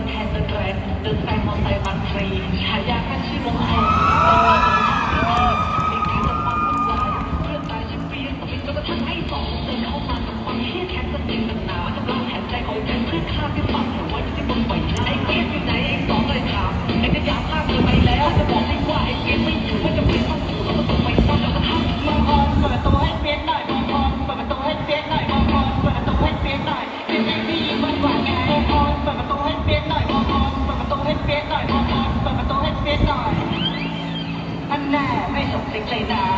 นแทนเดอะแกรนด์เดินไปมอเตอร์ไซค์บางพลีฉายาขั้นชื่องคลไอ้สองเดินเข้ามากับความเที่ยงแค้นสติต่างจกำลังแผนใจของเพื่อนข้าพี่ฝัง เล็กๆนะ